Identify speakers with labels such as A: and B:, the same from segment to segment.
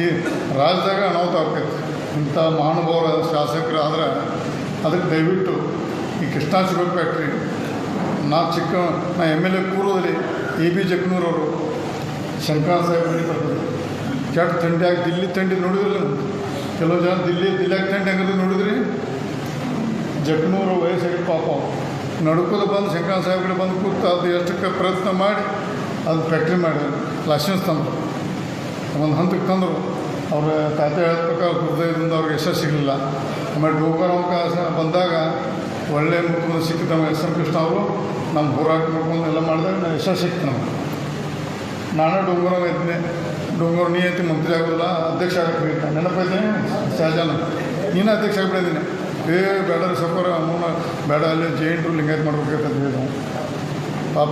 A: ಇಡೀ ರಾಜ್ಯದಾಗ ಅನಾಹುತ ಆಗ್ತೈತಿ. ಇಂಥ ಮಹಾನುಭಾವರ ಶಾಸಕರು ಆದ್ರೆ ಅದಕ್ಕೆ ದಯವಿಟ್ಟು ಈ ಕೃಷ್ಣಾ ಶುಗರ್ ಫ್ಯಾಕ್ಟ್ರಿ ನಾ ಚಿಕ್ಕ, ನಾ ಎಂ ಎಲ್ ಎ ಪೂರ್ವದಲ್ಲಿ ಎ ಬಿ ಜಗ್ನೂರವರು, ಶಂಕರ ಸಾಹೇಬ್ ಬರೀತಾರೆ ಕೆಟ್ಟ ಥಂಡಿಯಾಗಿ ದಿಲ್ಲಿ ಥಂಡಿ ನೋಡಿದ್ರಲ್ಲ ಕೆಲವು ಜನ ದಿಲ್ಲಿ ದಿಲ್ಲಾಗ ಥಂಡಿ ಹಂಗದು ನೋಡಿದ್ರಿ? ಜಗ್ನೂರು ವಯಸ್ಸಾಗಿ ಪಾಪ ನಡ್ಕೋದು ಬಂದು ಶಂಕರ ಸಾಹೇಬ್ ಬಂದು ಕೂತು ಅದು ಎಷ್ಟಕ್ಕೆ ಪ್ರಯತ್ನ ಮಾಡಿ, ಅದು ಫ್ಯಾಕ್ಟ್ರಿ ಮಾಡಿದ್ರು. ಲೈಸೆನ್ಸ್ ತಂದರು. ಒಂದು ಹಂತಕ್ಕೆ ತಂದರು. ಅವ್ರ ತಾತೆ ಹೇಳಿದ ಪ್ರಕಾರ ಹೃದಯದಿಂದ ಅವ್ರಿಗೆ ಯಶಸ್ಸು ಸಿಗಲಿಲ್ಲ. ಆಮೇಲೆ ಡೋಕರ್ ಅವಕಾಶ ಬಂದಾಗ ಒಳ್ಳೆ ಮುಖ್ಯಮಂತ್ರಿ ಸಿಕ್ಕಿದ ನಮ್ಮ ಎಸ್ ಎಂ ಕೃಷ್ಣ ಅವರು ನಮ್ಮ ಹೋರಾಟ ಮಾಡ್ಕೊಂಡು ಎಲ್ಲ ಮಾಡಿದಾಗ ನಾವು ಯಶಸ್ಸು ಸಿಕ್ತು ನಮಗೆ. ನಾನೇ ಡೋಂಗರ ಇದ್ದೆ ಡೋಂಗರ ನೀ ಐತಿ ಮಂತ್ರಿ ಆಗೋಲ್ಲ ಅಧ್ಯಕ್ಷ ಆಗಕ್ಕೆ ನೆನಪಿದ್ದೀನಿ ಸಹಜಾನ? ನೀನು ಅಧ್ಯಕ್ಷ ಆಗಿಬಿಟ್ಟಿದ್ದೀನಿ. ಏ ಬೇಡ ರೀ ಸೌಕರ ಅಮ್ಮನ ಬೇಡ ಅಲ್ಲಿ ಜೈಂಟ್ರು ಲಿಂಗಾಯತ್ ಮಾಡ್ಬೇಕಂತ ನಾವು ಪಾಪ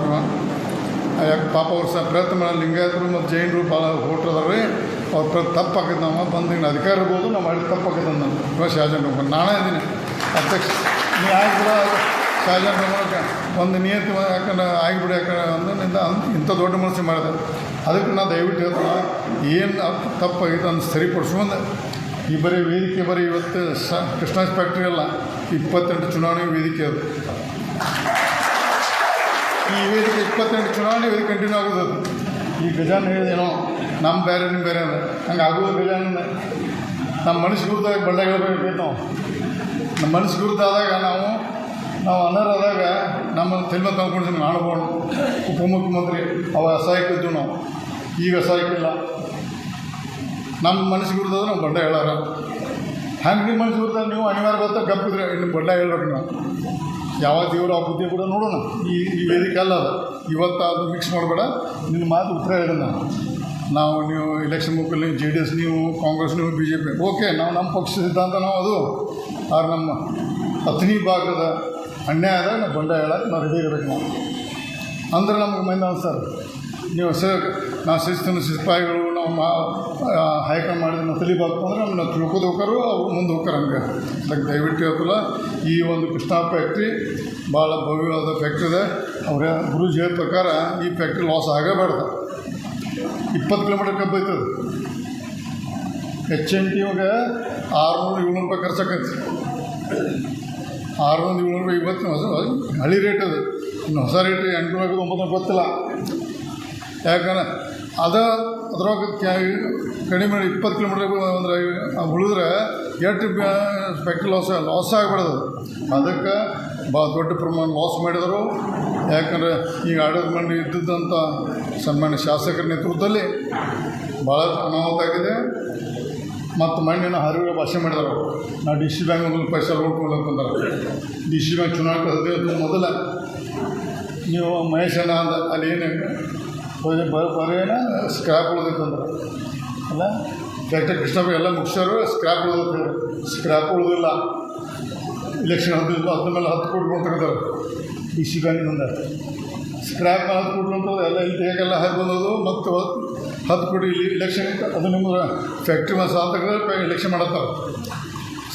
A: ಯಾಕೆ ಪಾಪ ಅವ್ರು ಸಹ ಪ್ರಯತ್ನ ಮಾಡಿ ಲಿಂಗಾಯತರು ಮತ್ತು ಜೈನರು ಭಾಳ ಹೋಟ್ರು ಅದಾರ ರೀ ಅವ್ರ ಪ್ರ ತಪ್ಪಾಕೈತೆ ನಾವು ಬಂದು ಹಿಂಗೆ ಅಧಿಕಾರ ಇರ್ಬೋದು, ನಾವು ಮಾಡಿ ತಪ್ಪಾಕೈತೆ ಅಂದ ಇವಾಗ ಶಾಜನ್ ಡೋಂಗರ್ ನಾನೇ ಇದ್ದೀನಿ ಅಧ್ಯಕ್ಷ, ನೀ ಆಗಿಬಿಡ, ಶಾಜನ್ ಡೋಂಗರ್ಗೆ ಒಂದು ನಿಯತಿ ಯಾಕಂದ್ರೆ ಆಗಿಬಿಡಿ, ಯಾಕಂದ್ರೆ ಅಂದಿನಿಂದ ಇಂಥ ದೊಡ್ಡ ಮನಸ್ಸು ಮಾಡಿದೆ. ಅದಕ್ಕೆ ನಾನು ದಯವಿಟ್ಟು ಹೇಳ್ತೀನಿ, ಏನು ತಪ್ಪಾಗಿತ್ತು ಅಂತ ಸರಿಪಡಿಸ್ಕೊಂಡು. ಈ ಬರೀ ವೇದಿಕೆ ಬರೀ ಇವತ್ತು ಸ ಕೃಷ್ಣಾಸ್ ಫ್ಯಾಕ್ಟ್ರಿ ಅಲ್ಲ, ಇಪ್ಪತ್ತೆಂಟು ಚುನಾವಣೆ ವೇದಿಕೆ ಅದು. ಈ ವೇದಿಕೆ ಇಪ್ಪತ್ತೆಂಟು ಚುನಾವಣೆ ವೇದಿಕೆ ಕಂಟಿನ್ಯೂ ಆಗೋದು ಈ ಗಜಾನ ಹೇಳಿದೇನೋ ನಮ್ಮ ಬೇರೆ ನಿಮ್ಮ ಬೇರೆ ಹಂಗೆ ಆಗೋದು ಗಜಾನ ನಮ್ಮ ಮನಸ್ಸು ಗುರುತಾಗಿ ಬಳ್ಳಾಗಿ ಹೇಳ್ಬೇಕು ನಾವು. ನಮ್ಮ ಮನಸ್ಸು ಗುರುತಾದಾಗ ನಾವು ನಾವು ಅನರ್ಹದಾಗ ನಮ್ಮ ತಲೆ ತಂದ್ಕೊಂಡು ಮಾಡ್ಬೋದು ಉಪಮುಖ್ಯಮಂತ್ರಿ ಅವಾಗ ಅಸಹಾಯಕ ಇದ್ದು ನಾವು. ಈಗ ಅಸಹಾಯಕ್ಕಿಲ್ಲ ನಮ್ಮ ಮನಸ್ಸು ಗುರುತಾದ್ರೆ ನಾವು ಬಡ್ಡ ಹೇಳಾರ. ಹಂಗೆ ನಿಮ್ಮ ಮನಸ್ಸು ವಿರುದ್ಧ ನೀವು ಅನಿವಾರ್ಯ ಬರ್ತಾ ಗಪ್ಪಿದ್ರೆ ಇನ್ನು ಬಡ್ಡ ಹೇಳ್ಬೇಕು ನಾವು. ಯಾವ ದೇವರು ಆ ಬುದ್ಧಿ ಕೂಡ ನೋಡೋಣ. ಈ ಈ ವೇದಿಕೆ ಅಲ್ಲ ಅದು. ಇವತ್ತು ಅದು ಮಿಕ್ಸ್ ಮಾಡಬೇಡ. ನಿನ್ನ ಮಾತು ಉತ್ತರ ಹೇಳಿ ನಾನು. ನಾವು ನೀವು ಎಲೆಕ್ಷನ್ ಮುಖಲ್ಲಿ ನೀವು ಜೆ ಡಿ ಎಸ್ ನೀವು ಕಾಂಗ್ರೆಸ್ ನೀವು ಬಿ ಜೆ ಪಿ ಓಕೆ ನಾವು ನಮ್ಮ ಪಕ್ಷ ಸಿದ್ಧಾಂತ ನಾವು ಅದು. ಆದ್ರೆ ನಮ್ಮ ಹತ್ತನೇ ಭಾಗದ ಅನ್ಯಾಯ ಆದಾಗ ನಾವು ಬಂಡ ಹೇಳಕ್ಕೆ ನಾವು ರೆಡಿ ಇರಬೇಕು ನಾವು. ಅಂದ್ರೆ ನಮ್ಗೆ ಮೈಂದ ಸರ್. ನೀವು ಸರ್ ನಾವು ಶಿಸ್ತಿನ ಸಿಪಾಯಿಗಳು ಮಾ ಹೈಕಮಾಂಡ್ ಮಾಡಿದ್ರೆ ನಾವು ತಲಿಬಾರ್ದು ಅಂದ್ರೆ ನಮ್ಮನ್ನ ತಿಳ್ಕೋದು ಹೋಗರು ಅವ್ರು ಮುಂದೆ ಹೋಗ್ತಾರೆ ಹಂಗೆ. ಅದಕ್ಕೆ ದಯವಿಟ್ಟು ಹೇಳ್ತಲ್ಲ, ಈ ಒಂದು ಕೃಷ್ಣ ಫ್ಯಾಕ್ಟ್ರಿ ಭಾಳ ಭವ್ಯವಾದ ಫ್ಯಾಕ್ಟ್ರಿ ಇದೆ. ಅವ್ರ ಗುರುಜಿ ಹೇಳಿದ ಪ್ರಕಾರ ಈ ಫ್ಯಾಕ್ಟ್ರಿ ಲಾಸ್ ಆಗಬಾರ್ದು. ಇಪ್ಪತ್ತು ಕಿಲೋಮೀಟರ್ ಕಬ್ಬು ಎಚ್ ಎನ್ ಟಿ ಇವಾಗ ಆರುನೂರು ಏಳ್ನೂರು ರೂಪಾಯಿ ಖರ್ಚಾಕೈತಿ ಆರುನೂರು ಏಳ್ನೂರು ರೂಪಾಯಿ ಇವತ್ತು ಹೊಸ ಹಳಿ ರೇಟ್ ಅದು. ಇನ್ನು ಹೊಸ ರೇಟ್ ಎಂಟುನೂರು ಒಂಬತ್ತು ಗೊತ್ತಿಲ್ಲ ಯಾಕಂದ್ರೆ ಅದ ಅದ್ರೊಳಗೆ ಕ್ಯಾ- ಕಡಿಮೆ ಇಪ್ಪತ್ತು ಕಿಲೋಮೀಟ್ರ್ ಅಂದ್ರೆ ಉಳಿದ್ರೆ ಎಷ್ಟು ಸ್ಪೆಕ್ಟ್ ಲಾಸ್ ಲಾಸ್ ಆಗಿಬಿಡೋದು. ಅದಕ್ಕೆ ಭಾಳ ದೊಡ್ಡ ಪ್ರಮಾಣ ಲಾಸ್ ಮಾಡಿದರು. ಯಾಕಂದ್ರೆ ಈಗ ಆಡಳಿತ ಮಂಡಳಿ ಇದ್ದಿದ್ದಂಥ ಸನ್ಮಾನ್ಯ ಶಾಸಕರ ನೇತೃತ್ವದಲ್ಲಿ ಭಾಳ ಅನಾಹುತ ಆಗಿದೆ. ಮತ್ತು ಮಣ್ಣಿನ ಹರಿವಿಗೆ ಭಾಷೆ ಮಾಡಿದರು. ನಾ ಡಿ ಸಿ ಬ್ಯಾಂಕ್ ಒಂದು ಪೈಸೆ ಅಂತಂದ್ರೆ ಡಿ ಸಿ ಬ್ಯಾಂಕ್ ಚುನಾವಣೆ ಮೊದಲ. ನೀವು ಮಹೇಶನ ಅಂದ ಅಲ್ಲಿ ಏನು ಬರೇನ ಸ್ಕ್ರ್ಯಾಪ್ ಉಳಿದೈತಂದ್ರೆ ಅಲ್ಲ? ಡಾಕ್ಟರ್ ಕೃಷ್ಣಪ್ಪ ಎಲ್ಲ ಮುಗಿಸೋರು ಸ್ಕ್ರ್ಯಾಪ್ ಉಳ್ದೈತೆ ಸ್ಕ್ರ್ಯಾಪ್ ಉಳಿದಿಲ್ಲ. ಇಲೆಕ್ಷನ್ ಹದಿನೈದು ಅದ್ರ ಮೇಲೆ ಹತ್ತು ಕೋಟಿ ಕೊಡ್ತಾರೆ ಈ ಬ್ಯಾಂಕಿನಿಂದ ಸ್ಕ್ರ್ಯಾಪ್ ಮೇಲೆ ಹತ್ತು ಕೋಟಿ ರೂಪಾಯಿ ಎಲ್ಲ ಇಲ್ಲಿ ಹೇಗೆಲ್ಲ ಹಾಕಿ ಬಂದದು ಮತ್ತು ಹತ್ತು ಕೋಟಿ ಇಲ್ಲಿ ಇಲೆಕ್ಷನ್ ಅದು ನಿಮ್ಮ ಫ್ಯಾಕ್ಟ್ರಿ ಮೇಲೆ ಇಲೆಕ್ಷನ್ ಮಾಡತ್ತಾರೆ.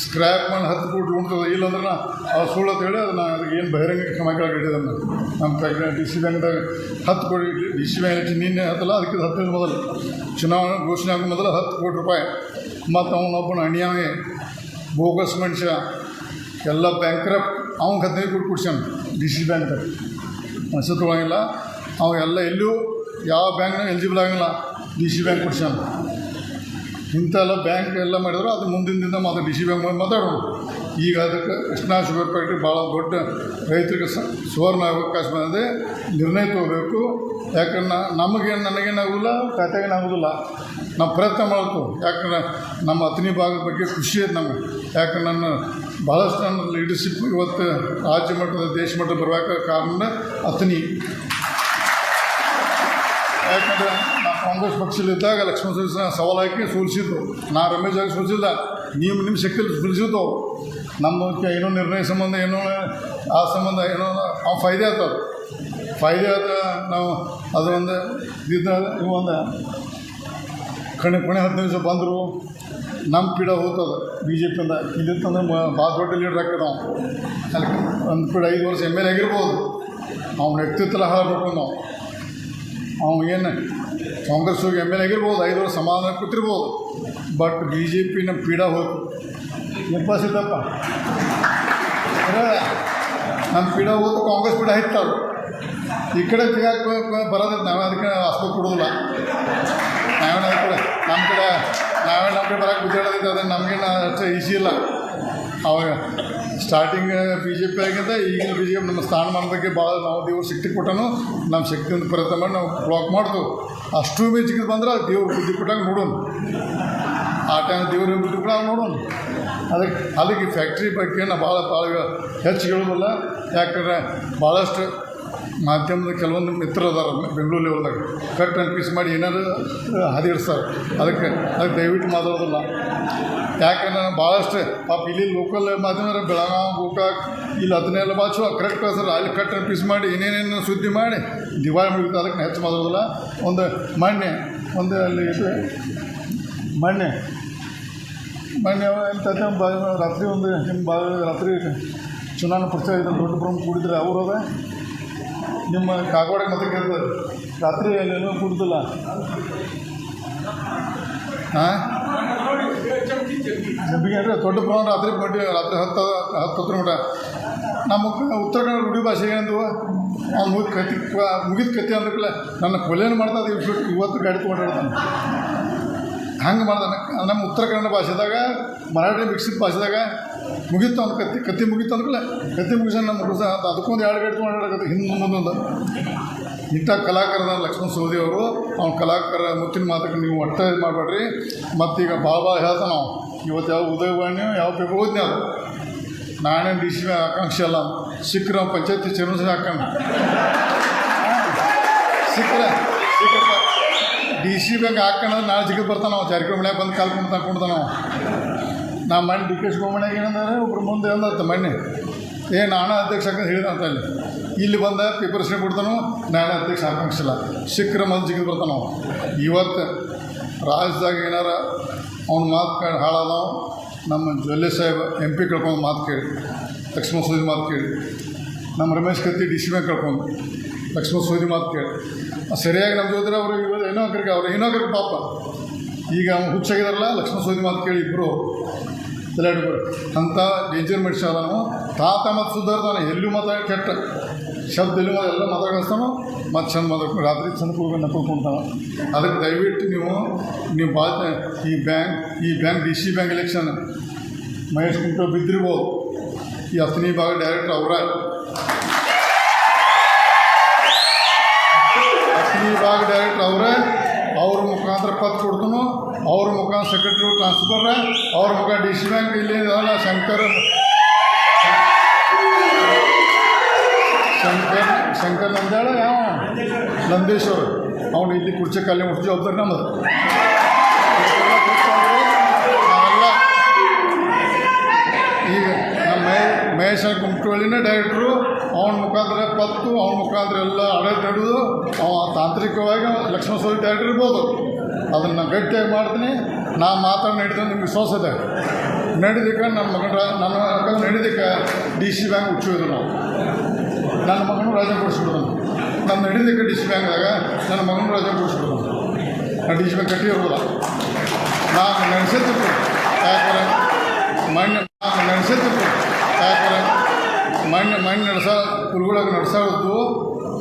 A: ಸ್ಕ್ರ್ಯಾಪ್ ಮಾಡಿ ಹತ್ತು ಕೋಟಿ ಉಂಟದ ಇಲ್ಲಂದ್ರೆ ಆ ಸುಳ್ಳು ಅಂತ ಹೇಳಿ ಅದನ್ನ ಅದಕ್ಕೆ ಏನು ಬಹಿರಂಗ ಕ್ರಮ ಕೆಳಗಿಟ್ಟಿದೆ ನಮ್ಮ ಫ್ಯಾಕ್ಟ್ರಿ ಡಿ ಸಿ ಬ್ಯಾಂಕ್ದಾಗ ಹತ್ತು ಕೋಟಿ ಡಿ ಸಿ ಬ್ಯಾಂಕ್ ನಿನ್ನೆ ಹತ್ತಲ್ಲ, ಅದಕ್ಕೆ ಹತ್ತನೇ ಮೊದಲು. ಚುನಾವಣೆ ಘೋಷಣೆ ಆಗೋ ಮೊದಲು ಹತ್ತು ಕೋಟಿ ರೂಪಾಯಿ. ಮತ್ತು ಅವನೊಬ್ಬನ ಅಣಿಯಾಗೆ ಬೋಗಸ್ ಮನುಷ್ಯ, ಎಲ್ಲ ಬ್ಯಾಂಕ್ರಪ್ ಅವನ ಹದಿನೈದು ಕೋಟಿ ಕೊಡ್ಸ್ಯಾನ ಡಿ ಸಿ ಬ್ಯಾಂಕ್ ಮನಸ್ಸು ತೊಗೊಳಂಗಿಲ್ಲ. ಅವ ಎಲ್ಲ ಎಲ್ಲೂ ಯಾವ ಬ್ಯಾಂಕ್ನಾಗ ಎಲಿಜಿಬಲ್ ಆಗಂಗಿಲ್ಲ. ಡಿ ಸಿ ಬ್ಯಾಂಕ್ ಕೊಡ್ಸ್ಯಾನ. ಇಂಥೆಲ್ಲ ಬ್ಯಾಂಕ್ ಎಲ್ಲ ಮಾಡಿದ್ರು. ಅದು ಮುಂದಿನ ದಿನ ಮತ್ತು ಡಿ ಸಿ ಬ್ಯಾಂಕ್ ಮಾತಾಡೋದು. ಈಗ ಅದಕ್ಕೆ ಕೃಷ್ಣಾ ಶುಗರ್ ಫ್ಯಾಕ್ಟ್ರಿ ಭಾಳ ದೊಡ್ಡ ರೈತರಿಗೆ ಸುವರ್ಣ ಅವಕಾಶ ಬಂದಿದೆ. ನಿರ್ಣಯ ತಗೋಬೇಕು. ಯಾಕಂದ್ರೆ ನಮಗೇನು ನನಗೇನಾಗೋದಿಲ್ಲ ಖಾತೆಗೇನಾಗೋದಿಲ್ಲ ನಾವು ಪ್ರಯತ್ನ ಮಾಡಬೇಕು. ಯಾಕಂದ್ರೆ ನಮ್ಮ ಅತ್ನಿ ಭಾಗದ ಬಗ್ಗೆ ಖುಷಿ ಇದೆ ನಮಗೆ. ಯಾಕಂದ್ರೆ ನನ್ನ ಭಾಳಷ್ಟು ನನ್ನ ಲೀಡರ್ಶಿಪ್ ಇವತ್ತು ರಾಜ್ಯ ಮಟ್ಟದ, ದೇಶ ಮಟ್ಟದ ಬರಬೇಕಾದ ಕಾರಣ ಅತ್ನಿ ಯಾಕಂದ್ರೆ ಕಾಂಗ್ರೆಸ್ ಪಕ್ಷದಲ್ಲಿದ್ದಾಗ ಲಕ್ಷ್ಮಣ ಸವದಿ ಸವಾಲು ಹಾಕಿ ಸೋಲಿಸಿದ್ರು. ನಾ ರಮೇಶ್ ಜಾಗ ಸೋಲಿಸಿಲ್ಲ. ನೀವು ನಿಮ್ಮ ಶಕ್ತಿಯಲ್ಲಿ ಸೋಲಿಸಿದ್ದು. ನಮ್ಮ ಏನೋ ನಿರ್ಣಯ ಸಂಬಂಧ, ಏನೋ ಆ ಸಂಬಂಧ, ಏನೋ ಅವ್ನು ಫಾಯ್ದೆ ಆಯ್ತದ ಫಾಯ್ದೆ ಆದ ನಾವು ಅದು ಒಂದು ಇದ್ದ ಇವು ಒಂದು. ಕಣೆ ಕೊನೆ ಹತ್ತು ನಿಮಿಷ ಬಂದರು. ನಮ್ಮ ಪೀಡ ಹೋಗ್ತದೆ ಬಿ ಜೆ ಪಿಯಿಂದ ಇಲ್ಲಿತ್ತಂದ್ರೆ ಭಾಳ ದೊಡ್ಡ ಲೀಡರ್ ಆಗ್ತದೆ ನಾವು. ಅಲ್ಲಿ ಒಂದು ಪೀಡ ಐದು ವರ್ಷ ಎಂ ಎಲ್ ಎ ಆಗಿರ್ಬೋದು. ಅವ್ನ ವ್ಯಕ್ತಿತ್ವ ಹಾಳಬೇಕು ನಾವು. ಅವ್ನು ಏನು ಕಾಂಗ್ರೆಸ್ ಹೋಗಿ ಎಂ ಎಲ್ ಆಗಿರ್ಬೋದು, ಐದು ವರ್ಷ ಸಮಾಧಾನ ಕೂತಿರ್ಬೋದು ಬಟ್ ಬಿ ಜೆ ಪಿ ನಮ್ಮ ಪೀಡ ಹೋಯ್ತು. ಎಪ್ಪ ಸಿದ್ದಪ್ಪ. ನಮ್ಮ ಪೀಡ ಹೋಯ್ತು, ಕಾಂಗ್ರೆಸ್ ಪೀಡ ಹಿತ್ತವ್ರು ಈ ಕಡೆ ತಿಗಾಕ ಬರೋದ್ರೆ ನಾವೇ ಅದಕ್ಕೆ ಆಸ್ಪತ್ರೆ ಕೊಡೋದಿಲ್ಲ. ನಾವೇನು ಅದ ಕಡೆ ನಮ್ಮ ಕಡೆ, ನಾವೇ ನಮ್ಮ ಕಡೆ ಬರೋಕೆ ಗುದ್ದಾಡೋದಿತ್ತು ಅದನ್ನು ನಮಗೇನು ಅಷ್ಟು ಈಸಿ ಇಲ್ಲ. ಅವಾಗ ಸ್ಟಾರ್ಟಿಂಗ್ ಬಿ ಜೆ ಪಿ ಆಗಿದ್ದ, ಈಗಿನ ಬಿ ಜೆ ಪಿ ನಮ್ಮ ಸ್ಥಾನಮಾನ ಬಗ್ಗೆ ಭಾಳ ನಾವು ದೇವ್ರು ಶಕ್ತಿ ಕೊಟ್ಟನು. ನಮ್ಮ ಶಕ್ತಿಯಿಂದ ಪ್ರಯತ್ನ ಮಾಡಿ ನಾವು ಬ್ಲಾಕ್ ಮಾಡ್ತು. ಅಷ್ಟು ಮೆಚ್ಚಿಗೆ ಬಂದ್ರೆ ದೇವ್ರು ಬುದ್ಧಿ ಕೊಟ್ಟಾಗ ನೋಡೋಣ ಆ ಟೈಮ್ ದೇವ್ರ ಬುದ್ಧಿ ಕೂಡ ನೋಡೋಣ ಅದಕ್ಕೆ ಅದಕ್ಕೆ ಫ್ಯಾಕ್ಟ್ರಿ ಬಗ್ಗೆ ನಾವು ಭಾಳ ಭಾಳ ಹೆಚ್ಚು ಹೇಳೋದಿಲ್ಲ. ಯಾಕಂದ್ರೆ ಭಾಳಷ್ಟು ಮಾಧ್ಯಮದ ಕೆಲವೊಂದು ಮಿತ್ರ ಅದಾರ ಬೆಂಗಳೂರು ಲೆವೆಲ್ದಾಗ ಕಟ್ ಆ್ಯಂಡ್ ಪೀಸ್ ಮಾಡಿ ಏನಾದ್ರು ಹದಿಡ್ಸ್ತಾರೆ ಅದಕ್ಕೆ ಅದಕ್ಕೆ ದಯವಿಟ್ಟು ಮಾತಾಡೋದಿಲ್ಲ. ಯಾಕಂದ್ರೆ ಭಾಳಷ್ಟು, ಪಾಪ ಇಲ್ಲಿ ಲೋಕಲ್ ಮಾಧ್ಯಮ ಬೆಳಗಾವಿ ಗೋಕಾಕ್, ಇಲ್ಲಿ ಅದನ್ನೆಲ್ಲ ಬಾಚು ಕರೆಕ್ಟ್ ಕಳ್ಸಲ್ಲ ಅಲ್ಲಿ ಕಟ್ ಆ್ಯಂಡ್ ಪೀಸ್ ಮಾಡಿ, ಏನೇನೇನು ಸುದ್ದಿ ಮಾಡಿ, ದಿವಾಳಿ ಮುಗಿತು. ಅದಕ್ಕೆ ಹೆಚ್ಚು ಮಾತಾಡೋದಿಲ್ಲ. ಒಂದು ಮಣ್ಣೆ, ಒಂದು ಅಲ್ಲಿ ಮಣ್ಣೆ. ಮೊನ್ನೆ ಎಂತ ರಾತ್ರಿ ಒಂದು ನಿಮ್ಮ ಬಾ ರಾತ್ರಿ ಚುನಾವಣೆ ಪ್ರಚಾರ ಇದ್ದಾರೆ ದೊಡ್ಡ ಪ್ರಮುಖ ಕೂಡಿದ್ರೆ ಅವ್ರದ ನಿಮ್ಮ ಕಾಗವಾಡ ಕೇಳ್ತಾರೆ ರಾತ್ರಿ ಅಲ್ಲೇನೋ ಕೂಡುದಿಲ್ಲ. ಹಾಂ ಅಂದರೆ ದೊಡ್ಡ ಪ್ರಮಾಣ ರಾತ್ರಿ ಮಟ್ಟಿ ರಾತ್ರಿ ಹತ್ತು ಹತ್ತು ಹತ್ತರ ಮಟ್ಟ ನಮ್ಮ ಉತ್ತರ ಕನ್ನಡ ರೂಢಿ ಭಾಷೆ ಏನಂದು ಅವ್ನು ಮುಗಿದ ಕತ್ತಿ ಮುಗಿದ ಕತ್ತಿ ಅಂದ್ರಲ್ಲ ನನ್ನ ಕೊಲೆಯನ್ನು ಮಾಡ್ತಾ ಇವತ್ತು ಇವತ್ತು ಗಾಡಿ ತೊಗೊಂಡಿರ್ತಾನೆ ಹಂಗೆ ಮಾಡ್ತಾನೆ ನಮ್ಮ ಉತ್ತರ ಕನ್ನಡ ಭಾಷೆದಾಗ, ಮರಾಠಿ ಮಿಕ್ಸಿದ ಭಾಷೆದಾಗ ಮುಗೀತು ಅಂತ ಕತ್ತಿ ಕತ್ತಿ ಮುಗೀತು ಅಂದ್ರೆ ಕತ್ತಿ ಮುಗಿಸ ನಮ್ಮ ಹುಡುಗ ಅದಕ್ಕೊಂದು ಎರಡು ಗಂಟೆ ಮಾಡಿ ಹಿಂದೆ ಮುಂದೊಂದು ಇಂಥ ಕಲಾಕಾರದ ಲಕ್ಷ್ಮಣ ಸೋದಿ ಅವರು, ಅವ್ನ ಕಲಾಕಾರ ಮುತ್ತಿನ ಮಾತಕ್ಕೆ ನೀವು ಒಟ್ಟೆ ಮಾಡಬೇಡ್ರಿ. ಮತ್ತೀಗ ಭಾಳ ಭಾಳ ಹೇಳ್ತಾನೆ ನಾವು ಇವತ್ತು ಯಾವ ಉದಯವಾಣಿ ಯಾವ ಪೇಪರ್ ಓದ್ನಿ ಅದು ನಾನೇನು ಡಿ ಸಿ ಆಕಾಂಕ್ಷೆ ಅಲ್ಲ ಸಿಕ್ಕರ ಪಂಚಾಯತಿ ಚೇರ್ಮನ್ ಹಾಕೋಣ ಸಿಕ್ಕರೆ ಡಿ ಸಿ ಬ್ಯಾಂಕ್ ಹಾಕೋಣ ನಾಳೆ ಜಿಗಿದು ಬರ್ತಾನೆ ನಾವು ಜಾರಕಿಹೊಳಿ ಮಳೆ ಬಂದು ಕಾಲ್ಕೊಂಡು ತಗೊಂಡ್ತಾನ ನಾವು ನಾ ಮಣ್ಣು ಡಿ ಕೆ ಏನಂದ್ರೆ, ಒಬ್ರು ಮುಂದೆ ಅಂದತ್ತ ಮಣ್ಣೆ ಏ, ನಾನು ಅಧ್ಯಕ್ಷ ಅಂತ ಹೇಳಿದ ಅಂತ ಅಲ್ಲಿ ಇಲ್ಲಿ ಬಂದ ಪೇಪರ್ ಕೊಡ್ತಾನೋ, ನಾಳೆ ಅಧ್ಯಕ್ಷ ಆಕಾಂಕ್ಷಿಲ್ಲ ಸಿಕ್ಕರೆ ಮೊದಲು ಜಿಗಿದು ಬರ್ತಾನೆ ಇವತ್ತು ರಾಜ್ಯದಾಗ ಏನಾರ ಅವ್ನ ಮಾತು ಕೇಳಿ ಹಾಳಾದವು ನಮ್ಮ ಜೊಲ್ಲೆ ಸಾಹೇಬ್ ಎಂ ಪಿ ಕಳ್ಕೊಂಡು ಮಾತು ಕೇಳಿ. ಲಕ್ಷ್ಮಣ ಸೂದಿ ಮಾತು ಕೇಳಿ. ನಮ್ಮ Ramesh Katti D C bank ಕಳ್ಕೊಂಡು ಲಕ್ಷ್ಮಣ ಸೂದಿ ಮಾತು ಕೇಳಿ. ಸರಿಯಾಗಿ ನಮ್ಮ ಜೊತೆ ಅವರು ಇವಾಗ ಏನೋ ಕರಿಗೆ ಅವ್ರು ಏನೋ ಪಾಪ. ಈಗ ಹುಚ್ಚಾಗಿದಾರಲ್ಲ ಲಕ್ಷ್ಮಣ ಸೋದಿ ಮಾತು ಕೇಳಿ ಇಬ್ಬರು ತಲೆಯಾಡಿದ್ರು ಅಂಥ ಡೇಂಜರ್ ಮೆಡಿಸಿನ್ ಅದಾನು ತಾತ ಮತ್ತು ಸುಧಾರ್ತಾನೆ ಎಲ್ಲೂ ಮಾತಾಡ ಕೆಟ್ಟ. ಶಬ್ದ ಎಲ್ಲೂ ಎಲ್ಲ ಮಾತಾಡಿಸ್ತಾನೋ, ಮತ್ತು ಚಂದ ಮಾತಾಡ್ಕೊಂಡು ರಾತ್ರಿ ಚಂದ ಹೋಗಿ ನಕ್ಕೊಳ್ತಾನೆ ಅದಕ್ಕೆ ದಯವಿಟ್ಟು ನೀವು ನೀವು ಬಾ ಈ ಬ್ಯಾಂಕ್ ಈ bank, D C bank election Mahesh ಕುಂಟೋ ಬಿದ್ದಿರ್ಬೋದು. ಈ ಹತ್ತನೇ ಭಾಗ ಡೈರೆಕ್ಟರ್ ಅವರ. ಹತ್ತನೇ ಭಾಗ ಡೈರೆಕ್ಟರ್ ಅವರೇ ಅವ್ರ ಮುಖಾಂತರ ಪತ್ರ ಕೊಡ್ತಾನು ಅವ್ರ ಮುಖಾಂತರ ಸೆಕ್ರೆಟರಿ ಟ್ರಾನ್ಸ್ಫರ್ ಅವ್ರ ಮುಖ ಡಿ ಸಿ ಬ್ಯಾಂಕ್ ಇಲ್ಲಿ ಶಂಕರ್. ಶಂಕರ್ ಶಂಕರ್ ನಂದ್ಯಾಳ ಯಾವ? ನಂದೇಶ್ವರ್. ಅವನು ಇಲ್ಲಿ ಕುರ್ಚಿ ಕಲ್ಲಿ ಮುಟ್ಟಿ ಜವಾಬ್ದಾರಿ ಈಗ ನಮ್ಮ ಮೇ ಮಹೇಶ ಕುಮಟಳ್ಳಿನೇ ಡೈರೆಕ್ಟ್ರು ಅವನ ಮುಖಾಂತರ ಪತ್ತು, ಅವನ ಮುಖಾಂತರ ಎಲ್ಲ ಅಡೆ ನಡೆದು, ಅವ ತಾಂತ್ರಿಕವಾಗಿ ಲಕ್ಷ್ಮಣ ಸ್ವಾಮಿ ಡೈರೆಕ್ಟರ್ ಇರ್ಬೋದು. ಅದನ್ನು ಗಟ್ಟಿಯಾಗಿ ಮಾಡ್ತೀನಿ. ನಾ ಮಾತ್ರ ನಡೀತಾನೆ ನಿಮ್ಗೆ ವಿಶ್ವಾಸ ಇದೆ. ನಡೀದಕ್ಕೆ ನನ್ನ ಮಗನ ನನ್ನ ಮಗನ ನಡೀದಕ್ಕೆ ಡಿ ಸಿ ಬ್ಯಾಂಕ್ ಹುಚ್ಚಿದ್ರು ನಾವು. ನನ್ನ ಮಗನೂ ರಾಜ ಕೊಡಿಸ್ಬಿಡೋದು ನಮ್ಮ ನಡೀದಕ್ಕೆ ಡಿ ಸಿ ಬ್ಯಾಂಕ್ದಾಗ ನನ್ನ ಮಗನೂ ರಾಜ ಕೊಡಿಸ್ಬಿಡೋದು ನಾನು ಡಿ ಸಿ ಬ್ಯಾಂಕ್ ಕಟ್ಟಿ ಇರೋಲ್ಲ. ನಾನು ನಡೆಸಿದ್ದು ಯಾಕಂದ್ರೆ ಮಣ್ಣು ನಾನು ನಡೆಸಿದ್ದು ಯಾಕಂದ್ರೆ ಮಣ್ಣು ಮಣ್ಣು ನಡೆಸ ಕುಲ್ಗೊಳಗೆ ನಡೆಸೋದು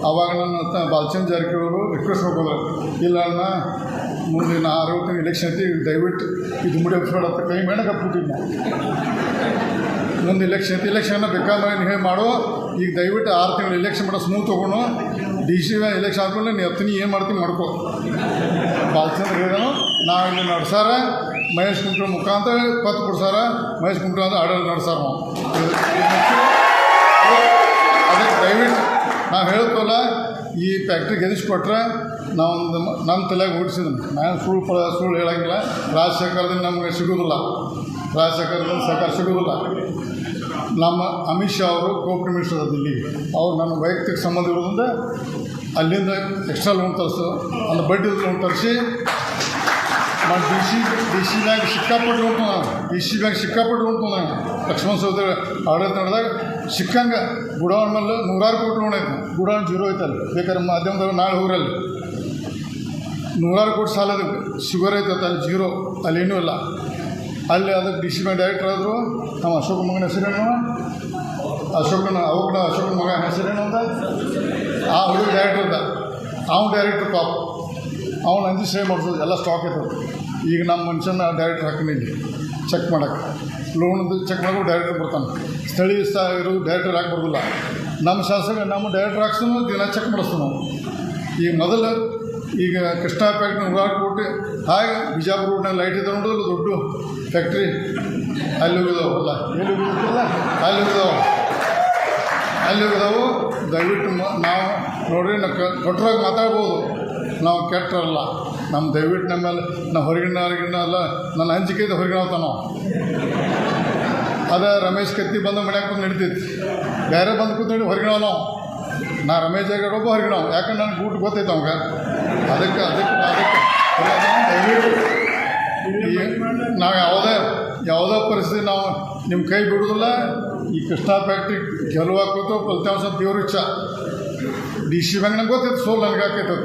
A: ಅವಾಗ ನನ್ನ ಬಾಲಚಂದ್ರ ಜಾರಕಿಹೊಳಿ ಹೋಗೋದು ಇಲ್ಲ ಅಣ್ಣ ಮುಂದೆ ಆರು ಅರವತ್ತು ಎಲೆಕ್ಷನ್ ಐತಿ ದಯವಿಟ್ಟು ಇದು ಮುಡಿ ಬೇಡ ಅಂತ ಕೈ ಮೇಣ ಕಪ್ಪಿಟ್ಟಿದ್ದೆ ಮುಂದೆ ಎಲೆಕ್ಷನ್ ಐತಿ ಎಲೆಕ್ಷನ್ನ ಬೇಕಾದ್ರೆ ನೀವು ಮಾಡೋ. ಈಗ ದಯವಿಟ್ಟು ಆರು ತಿಂಗಳು ಎಲೆಕ್ಷನ್ ಮಾಡೋ ಸ್ಮೂತ್ ತೊಗೊಂಡು. ಡಿ ಸಿ ಎಲೆಕ್ಷನ್ ಆದಮೇಲೆ ನೀ ಹತ್ತಿನಿ ಏನು ಮಾಡ್ತೀನಿ ಮಾಡ್ಕೋ. ಬಾಲಚಂದ್ರ ಹೇಳಿದನು ಇಲ್ಲಿ ನಡೆಸಾರ. ಮಹೇಶ್ ಕುಂಟ್ರ ಮುಖಾಂತರ ಪತ್ತು ಕೊಡ್ಸಾರ. ಮಹೇಶ್ ಕುಂಟ್ರ ಅಂತ ಆಡಳಿತ ನಡೆಸಾರ ನಾವು. ಅದಕ್ಕೆ ದಯವಿಟ್ಟು ನಾವು ಹೇಳ್ತವಲ್ಲ ಈ ಫ್ಯಾಕ್ಟ್ರಿ ಗೆದಿಸ್ಕೊಟ್ರೆ ನಾವೊಂದು ನಮ್ಮ ತಲೆಗೆ ಓಡಿಸಿದ್ವಿ ನಾನು ಸುಳ್ಳು ಪ, ಸುಳ್ಳು ಹೇಳಂಗಿಲ್ಲ. ರಾಜ್ಯ ಸರ್ಕಾರದಿಂದ ನಮಗೆ ಸಿಗೋದಿಲ್ಲ. ರಾಜ್ಯ ಸರ್ಕಾರದಿಂದ ಸರ್ಕಾರ ಸಿಗೋದಿಲ್ಲ. ನಮ್ಮ ಅಮಿತ್ ಶಾ ಅವರು ಕೋಪ್ ಮಿನಿಸ್ಟರ್ ಇಲ್ಲಿ. ಅವ್ರು ನನ್ನ ವೈಯಕ್ತಿಕ ಸಂಬಂಧ ಇರೋದ್ರಿಂದ ಅಲ್ಲಿಂದ ಎಕ್ಸ್ಟ್ರಾ ಲೋನ್ ತರಿಸು, ಅಲ್ಲಿ ಬಡ್ಡಿ ಲೋನ್ ತರಿಸಿ, ನಾನು D C D C bank ಸಿಕ್ಕಾಪಟ್ಟು ಉಂಟು ನಾನು. ಡಿ ಸಿ ಬ್ಯಾಂಕ್ ಸಿಕ್ಕಾಪಟ್ಟು ಉಂಟು ನಾನು. ಲಕ್ಷ್ಮಣ ಸಹೋದರ ಆಡಳಿತ ನಡೆದಾಗ ಸಿಕ್ಕಂಗೆ ಗುಡಾವಣ್ ಮೇಲೆ ನೂರಾರು ಕೋಟಿ ಲೋನ್ ಐತೆ ಗುಡೌನ್ ಜೀರೋ ಐತಲ್ಲ ಬೇಕಾದ್ರೆ ಮಾಧ್ಯಮದವ್ರು ನಾಳೆ ಊರಲ್ಲಿ. ನೂರಾರು ಕೋಟಿ ಸಾಲ ಶುಗರ್ ಐತತ್ತ ಅಲ್ಲಿ ಜೀರೋ. ಅಲ್ಲಿ ಏನೂ ಇಲ್ಲ. ಅಲ್ಲಿ ಅದಕ್ಕೆ ಡಿ ಸಿ ಬಿ ಡೈರೆಕ್ಟರ್ ಆದರು. ನಮ್ಮ ಅಶೋಕ ಮಗನ ಹೆಸರೇನು? ಅಶೋಕನ ಅವಾಗ ಅಶೋಕ ಮಗ ಹೆಸರೇನು ಅಂತ? ಆ ಹುಡುಗ ಡೈರೆಕ್ಟರ್ ಅದ. ಅವ್ನು ಡೈರೆಕ್ಟರ್ ಟಾಪ್ ಅವ್ನು ಅಂಜಿ ಸೇವ್ ಮಾಡ್ಸೋದು. ಎಲ್ಲ ಸ್ಟಾಕ್ ಇರ್ತದೆ ಈಗ ನಮ್ಮ ಮನುಷ್ಯನ ಡೈರೆಕ್ಟರ್ ಹಾಕಿನಿ ಇಲ್ಲಿ. ಚೆಕ್ ಮಾಡೋಕ್ಕೆ. ಲೋನ್ದು ಚೆಕ್ ಮಾಡೋಕೆ ಡೈರೆಕ್ಟರ್ ಬರ್ತಾನೆ. ಸ್ಥಳೀಯ ಸ್ಥಾ ಇರೋದು ಡೈರೆಕ್ಟರ್ ಹಾಕಿ ಬರೋದಿಲ್ಲ? ನಮ್ಮ ಶಾಸಕ, ನಮ್ಮ ಡೈರೆಕ್ಟರ್ ಹಾಕ್ಸೋ ದಿನ ಚೆಕ್ ಮಾಡಿಸ್ತಾನೆ ನಾವು ಈಗ ಮೊದಲು ಈಗ ಕೃಷ್ಣಾ ಫ್ಯಾಕ್ಟ್ರಿ ನೂರಾರು ಕೋಟಿ ಹಾಗೆ ಬಿಜಾಪುರ ರೋಡ್ನಾಗ ಲೈಟ್ ಇದೆ ಅಲ್ಲಿ ದೊಡ್ಡ ಫ್ಯಾಕ್ಟ್ರಿ ಅಲ್ಲಿ ಹೋಗಿದಾವೆ. ಅಲ್ಲ, ಎಲ್ಲಿ ಹೋಗಿಲ್ಲ ಅಲ್ಲಿ ಹೋಗಿದಾವೆ. ಅಲ್ಲಿ ಹೋಗಿದಾವು. ದಯವಿಟ್ಟು ನಾವು ನೋಡ್ರಿ, ನಾವು ಕೊಟ್ಟರಾಗ ಮಾತಾಡ್ಬೋದು. ನಾವು ಕೆಟ್ಟರಲ್ಲ ನಮ್ಮ ದಯವಿಟ್ಟು ನಮ್ಮ ಮೇಲೆ ನಾವು ಹೊರಗಿನ ಹೊರಗಿನ ಅಲ್ಲ ನನ್ನ ಹಂಚಿಕೆ ಹೊರಗಿನ ನಾವು ಅದ ರಮೇಶ್ ಕತ್ತಿ ಬಂದ ಮನ್ಯಾಗ ಬಂದು ನಡಿತೈತಿ. ಬೇರೆ ಬಂದು ಕೂತ್ಕೊಂಡು ಹೊರಗಿನವ ನಾವು ನಾ ರಮೇಶ್ ಜಾಗಡ್ ಒಬ್ಬ ಹೊರಗಿನವ ಯಾಕಂದ್ರೆ ನನಗೆ ಊಟ ಗೊತ್ತೈತೆ ಅವಾಗ. ಅದಕ್ಕೆ ಅದಕ್ಕೆ ಅದಕ್ಕೆ. ನಾವು ಯಾವುದೇ ಯಾವುದೇ ಪರಿಸ್ಥಿತಿ ನಾವು ನಿಮ್ಮ ಕೈ ಬಿಡೋದಿಲ್ಲ. ಈ ಕೃಷ್ಣ ಫ್ಯಾಕ್ಟ್ರಿ ಗೆಲುವಾಕೋತು ಫಲಿತಾಂಶ ದೇವ್ರ ಇಚ್ಛ ಡಿ ಸಿ ಬ್ಯಾಂಕ್ ನಂಗೆ ಗೊತ್ತಿತ್ತು ಸೋಲ್ ನನಗೆ ಹಾಕೈತೆ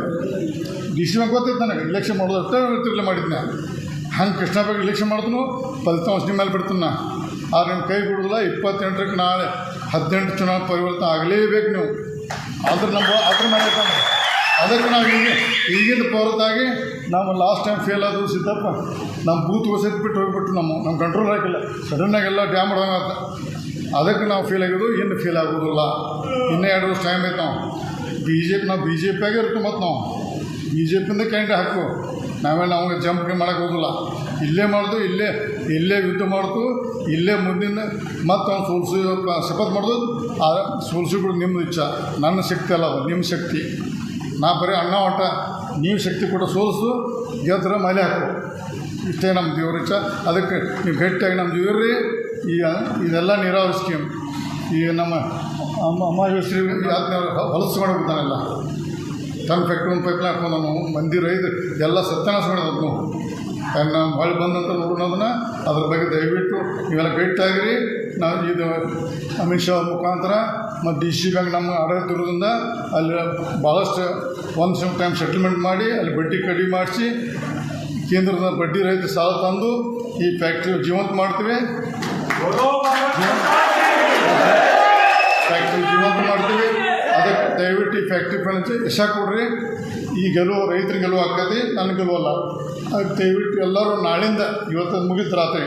A: ಡಿ ಸಿ ಮ್ಯಾಗ ಗೊತ್ತಿತ್ತು ನನಗೆ. ಇಲೆಕ್ಷನ್ ಮಾಡೋದು ಅಷ್ಟೇ ಮಾಡಿದ್ನ. ಹಂಗೆ ಕೃಷ್ಣ ಫ್ಯಾಕ್ಟ್ರಿ ಇಲೆಕ್ಷನ್ ಮಾಡಿದ್ನು ಫಲಿತಾಂಶ ನಿಮ್ಮ ಮೇಲೆ ಬಿಡ್ತೀನಿ ನಾ. ಆದ್ರೆ ನಿಮ್ಮ ಕೈ ಬಿಡೋದಿಲ್ಲ, ಇಪ್ಪತ್ತೆಂಟರಕ್ಕೆ ನಾಳೆ ಹದಿನೆಂಟು ಚುನಾವಣೆ ಪರಿವರ್ತನೆ ಆಗಲೇಬೇಕು ನೀವು. ಆದ್ರೆ ನಮ್ಮ ಅದ್ರ ಮೇಲೆ. ಅದಕ್ಕೆ ನಾವು ಈಗ ಈಗಿನ ಪೌರತಾಗಿ ನಾವು ಲಾಸ್ಟ್ ಟೈಮ್ ಫೇಲ್ ಆದರೂ ಸಿದ್ದಪ್ಪ, ನಮ್ಮ ಬೂತ್ ಹೊಸದು ಬಿಟ್ಟು ಹೋಗ್ಬಿಟ್ಟು ನಮ್ಮ ನಮ್ಮ ಕಂಟ್ರೋಲ್ ಆಗಿಲ್ಲ ಸಡನ್ನಾಗೆಲ್ಲ ಡ್ಯಾಮ್ ಹೊಡೆದಂಗೆ ಅದಕ್ಕೆ ನಾವು ಫೇಲ್ ಆಗಿದ್ದು, ಇನ್ನು ಫೇಲ್ ಆಗೋದಿಲ್ಲ. ಇನ್ನೂ ಎರಡು ವರ್ಷ ಟೈಮ್ ಐತೆ ನಾವು. ಬಿ ಜೆ ಪಿ ನಾವು ಬಿ ಜೆ ಪಿಯಾಗೆ ಇರ್ತೀವಿ ಮತ್ತು ನಾವು. ಬಿ ಜೆ ಕ್ಯಾಂಡಿಡೇಟ್ ಹಾಕು. ನಾವೇ ಅವಾಗ ಜಂಪ್ ಮಾಡೋಕ್ಕೆ ಹೋಗಲ್ಲ. ಇಲ್ಲೇ ಮಾಡ್ದು, ಇಲ್ಲೇ ಇಲ್ಲೇ ಯುದ್ಧ ಮಾಡ್ತು ಇಲ್ಲೇ ಮುಂದಿನ ಮತ್ತು ಅವ್ನು ಸೋಲ್ಸಿ ಶಪಥ ಮಾಡೋದು, ಆ ಸೋಲ್ಸಿ ಕೂಡ ನಿಮ್ಮದು ಇಚ್ಛ. ನನ್ನ ಶಕ್ತಿ ಅಲ್ಲ ನಿಮ್ಮ ಶಕ್ತಿ. ನಾ ಬರೀ ಅಣ್ಣ ಒಟ್ಟ ನೀವು ಶಕ್ತಿ ಕೂಡ ಸೋಲಿಸು, ಗೆದ್ರ ಮಲೆ ಹಾಕು. ಇಷ್ಟೇ ನಮ್ಮ ದೇವ್ರ ಇಚ್ಛ. ಅದಕ್ಕೆ ನೀವು ಗಟ್ಟಿಯಾಗಿ ನಮ್ಮ ದೇವ್ರಿ ಈಗ ಇದೆಲ್ಲ ನೀರಾವರಿ ಸ್ಕೀಮ್ ಈಗ ನಮ್ಮ ಅಮ್ಮ ಅಮ್ಮ ಯೋಚನೆ ಹೊಲಸು ಹೋಗ್ತಾನೆಲ್ಲ ತನ್ನ ಫ್ಯಾಕ್ಟ್ರಿ ಒಂದು ಪೈಪ್ಲೈನ್ ಹಾಕೊಂಡು ನಾವು ಮಂದಿ ರೈತ ಎಲ್ಲ ಸತ್ಯನಾಶ ಮಾಡಿದ್ರು ನಾವು. ಭಾಳ ಬಂದಂತ ನೋಡೋದನ್ನ ಅದ್ರ ಬಗ್ಗೆ ದಯವಿಟ್ಟು ನೀವೆಲ್ಲ ಭೇಟಿಯಾಗಿರಿ ನಾವು ಇದು ಅಮಿತ್ ಶಾ ಮುಖಾಂತರ ಮತ್ತು ಡಿ ಸಿ ಬ್ಯಾಂಕ್ ನಮ್ಮ ಆಡಳಿತ ಇರೋದ್ರಿಂದ ಅಲ್ಲಿ ಭಾಳಷ್ಟು ಒಂದು ಸಮ್ ಟೈಮ್ ಸೆಟಲ್ಮೆಂಟ್ ಮಾಡಿ ಅಲ್ಲಿ ಬಡ್ಡಿ ಕಡಿಮೆ ಮಾಡಿಸಿ ಕೇಂದ್ರದ ಬಡ್ಡಿ ರಹಿತ ಸಾಲ ತಂದು ಈ ಫ್ಯಾಕ್ಟ್ರಿ ಜೀವಂತ ಮಾಡ್ತೀವಿ. ಫ್ಯಾಕ್ಟ್ರಿ ಜೀವಂತ ಮಾಡ್ತೀವಿ. ದಯವಿಟ್ಟು ಈ ಫ್ಯಾಕ್ಟ್ರಿ ಫ್ರೆಂಡ್ಸ್ ಯಶ ಕೊಡ್ರಿ. ಈ ಗೆಲುವು ರೈತರ ಗೆಲುವು ಆಗ್ತೈತಿ ನನ್ನ ಗೆಲುವಲ್ಲ ಅದಕ್ಕೆ ದಯವಿಟ್ಟು ಎಲ್ಲರೂ ನಾಳಿಂದ ಇವತ್ತು ಮುಗಿತು ರಾತ್ರಿ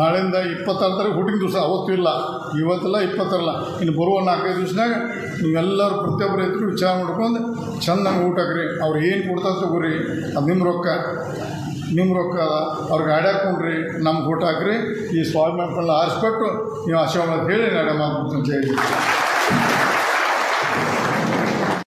A: ನಾಳಿಂದ ಇಪ್ಪತ್ತಾರು ತಾರೀಕು ಹುಟ್ಟಿನ ದಿವಸ, ಅವತ್ತು ಇಲ್ಲ, ಇವತ್ತಲ್ಲ ಇಪ್ಪತ್ತರಲ್ಲ, ಇನ್ನು ಬರುವ ನಾಲ್ಕೈದು ದಿವಸನಾಗ ನೀವೆಲ್ಲರೂ ಪ್ರತಿಯೊಬ್ಬ ರೈತರು ವಿಚಾರ ಮಾಡ್ಕೊಂಡು ಚೆಂದಂಗೆ ಊಟ ಹಾಕ್ರಿ. ಅವ್ರು ಏನು ಕೊಡ್ತಾರೆ ತಗೋರಿ, ಅದು ನಿಮ್ಮ ರೊಕ್ಕ. ನಿಮ್ಮ ರೊಕ್ಕ ಅವ್ರಿಗೆ ಕೊಡ್ರಿ, ನಮ್ಗೆ ಊಟ ಹಾಕ್ರಿ. ಈ ಸ್ವಾಭಿಮಾನ ಆರಿಸ್ಬಿಟ್ಟು ನೀವು ಆಶೀರ್ವಾದ ಹೇಳಿ ನಾಳೆ ಮಾಡ್ಬಿಡ್ತೀನಿ ಜೈ